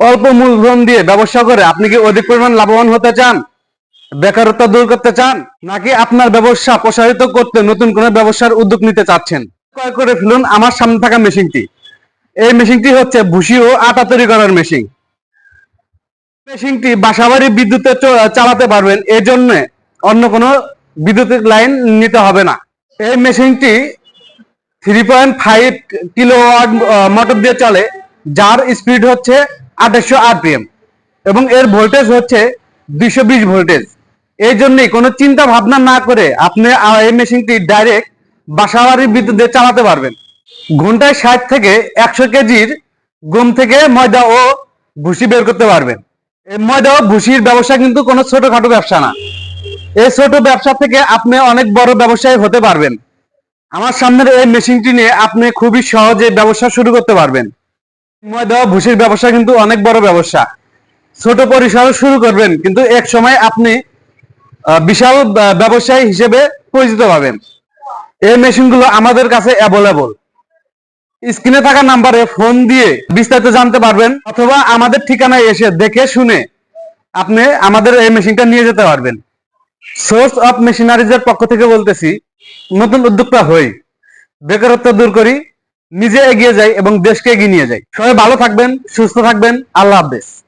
অল্প মূলধন দিয়ে ব্যবসা করে আপনি কি অধিক পরিমাণ লাভবান হতে চান? বেকারত্ব দূর করতে চান? নাকি আপনার ব্যবসা প্রসারিত করতে নতুন কোনো ব্যবসার উদ্যোগ নিতে চাচ্ছেন? ক্রয় করে ফেলুন আমার সামনে থাকা মেশিনটি। এই মেশিনটি হচ্ছে ভুসি ও আটা তৈরি করার মেশিন। মেশিনটি বাসাবাড়ি বিদ্যুতে চালাতে পারবেন এর জন্য অন্য কোনো বিদ্যুতের লাইন নিতে হবে না। এই মেশিনটি three point five kilo motor দিয়ে চলে, যার স্পিড হচ্ছে আঠাশশো আরপিএম। এবং এর ভোল্টেজ হচ্ছে দুইশো বিশ ভোল্টেজ এই জন্যই কোনো চিন্তা ভাবনা না করে আপনি এই মেশিনটি ডাইরেক্ট বাসাবাড়ির বিদ্যুৎ দিয়ে চালাতে পারবেন। ঘন্টায় ষাট থেকে একশো কেজির গম থেকে ময়দা ও ভুসি বের করতে পারবেন। এই ময়দা ও ভুসির ব্যবসা কিন্তু কোনো ছোটখাটো ব্যবসা না। এই ছোট ব্যবসা থেকে আপনি অনেক বড় ব্যবসায়ী হতে পারবেন। আমার সামনের এই মেশিনটি নিয়ে আপনি খুবই সহজে ব্যবসা শুরু করতে পারবেন। ময়দা ও ভুসির ব্যবসা কিন্তু অনেক বড় ব্যবসা। ছোট পরিসরে শুরু করবেন, কিন্তু এক সময় আপনি বিশাল ব্যবসায়ী হিসেবে পরিচিত পাবেন। এই মেশিনগুলো আমাদের কাছে অ্যাভেলেবল স্ক্রিনে থাকা নাম্বারে ফোন দিয়ে বিস্তারিত জানতে পারবেন, অথবা আমাদের ঠিকানায় এসে দেখে শুনে আপনি আমাদের এই মেশিনটা নিয়ে যেতে পারবেন। সোর্স অফ মেশিনারিজের পক্ষ থেকে বলতেছি, নতুন উদ্যোক্তা হই। বেকারত্ব দূর করি নিজে এগিয়ে যাই এবং দেশকে এগিয়ে নিয়ে যাই। সবাই ভালো থাকবেন, সুস্থ থাকবেন। আল্লাহ হাফেজ।